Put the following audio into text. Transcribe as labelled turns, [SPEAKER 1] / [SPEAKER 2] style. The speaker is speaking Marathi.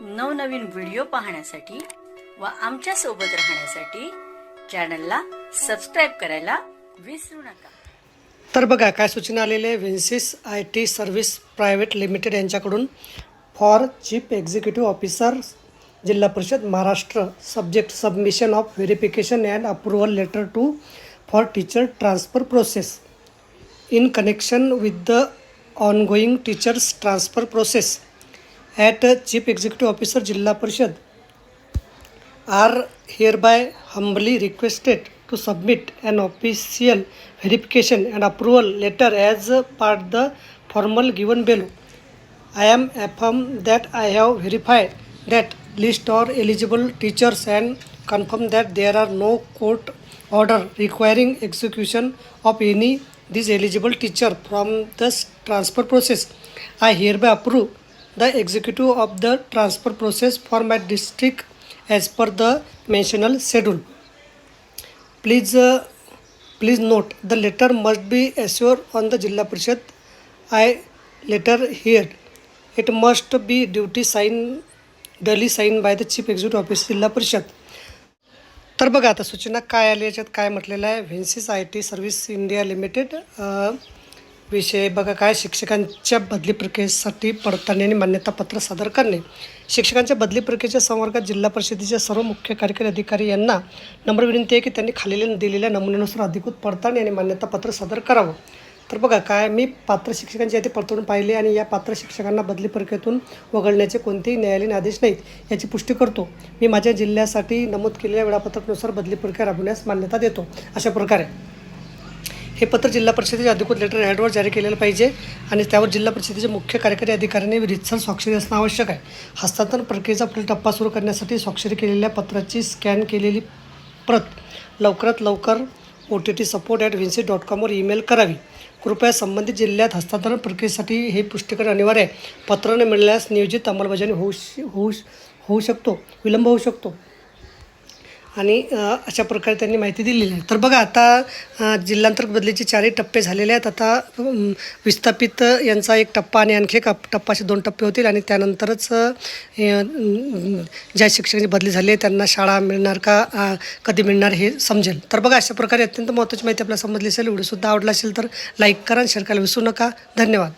[SPEAKER 1] नवनवीन व्हिडिओ पाहण्यासाठी व आमच्यासोबत राहण्यासाठी चॅनलला सबस्क्राईब करायला विसरू नका.
[SPEAKER 2] तर बघा काय सूचना आलेले आहे? Vinsys I T service private limited यांच्याकडून for chief executive officer Zilla Parishad Maharashtra subject submission of verification and approval letter to for teacher transfer process in connection with the ongoing teachers transfer process at chief executive officer jilla parishad are hereby humbly requested to submit an official verification and approval letter as part the formal given below I am affirm that I have verified that list or eligible teachers and confirm that there are no court order requiring execution of any these eligible teacher from the transfer process. I hereby approve the executive of the transfer process for my district as per the mentioned schedule please please note the letter must be assure on the Zilla Parishad I letter here it must be duty sign duly sign by the chief executive office Zilla Parishad तर बघा आता सूचना काय आली याच्यात? काय म्हटलेलं आहे? Vinsys I T service India limited विषय बघा काय शिक्षकांच्या बदली प्रक्रियेसाठी पडताळणी आणि मान्यतापत्र सादर करणे. शिक्षकांच्या बदली प्रक्रियेच्या संवर्गात जिल्हा परिषदेच्या सर्व मुख्य कार्यकारी अधिकारी यांना नम्र विनंती आहे की त्यांनी खाली दिलेल्या नमुन्यानुसार अधिकृत पडताळणी आणि मान्यतापत्र सादर करावं. तर बघा काय मी पात्र शिक्षकांची यादी पडताळून पाहिली आणि या पात्र शिक्षकांना बदली प्रक्रियेतून वगळण्याचे कोणतेही न्यायालयीन आदेश नाहीत याची पुष्टी करतो. मी माझ्या जिल्ह्यासाठी नमूद केलेल्या वेळापत्रकानुसार बदली प्रक्रिया राबवण्यास मान्यता देतो. अशा प्रकारे. हे पत्र जिल्हा परिषदेच्या अधिकृत लेटर हेडवर जारी केलेलं पाहिजे आणि त्यावर जिल्हा परिषदेचे मुख्य कार्यकारी अधिकाऱ्यांनी रितसर स्वाक्षरी असणं आवश्यक आहे. हस्तांतरण प्रक्रियेचा पुढील टप्पा सुरू करण्यासाठी स्वाक्षरी केलेल्या पत्राची स्कॅन केलेली प्रत लवकरात लवकर O T T support at Vinsys dot कॉमवर email करावी. कृपया संबंधित जिल्ह्यात हस्तांतरण प्रक्रियेसाठी हे पुष्टीकरण अनिवार्य आहे. पत्र न मिळाल्यास नियोजित अंमलबजावणी होऊ होऊ श- होऊ शकतो विलंब होऊ शकतो. आणि अशा प्रकारे त्यांनी माहिती दिलेली आहे. तर बघा आता जिल्हांतर्गत बदलीचे चारही टप्पे झालेले आहेत. आता विस्थापित यांचा एक टप्पा आणि आणखी एक टप्पा असे दोन टप्पे होतील आणि त्यानंतरच ज्या शिक्षकांची बदली झाली आहे त्यांना शाळा मिळणार का कधी मिळणार हे समजेल. तर बघा अशा प्रकारे अत्यंत महत्त्वाची माहिती आपल्याला समजली असेल व्हिडिओसुद्धा आवडला असेल तर लाईक करा आणि शेअर करायला विसरू नका. धन्यवाद.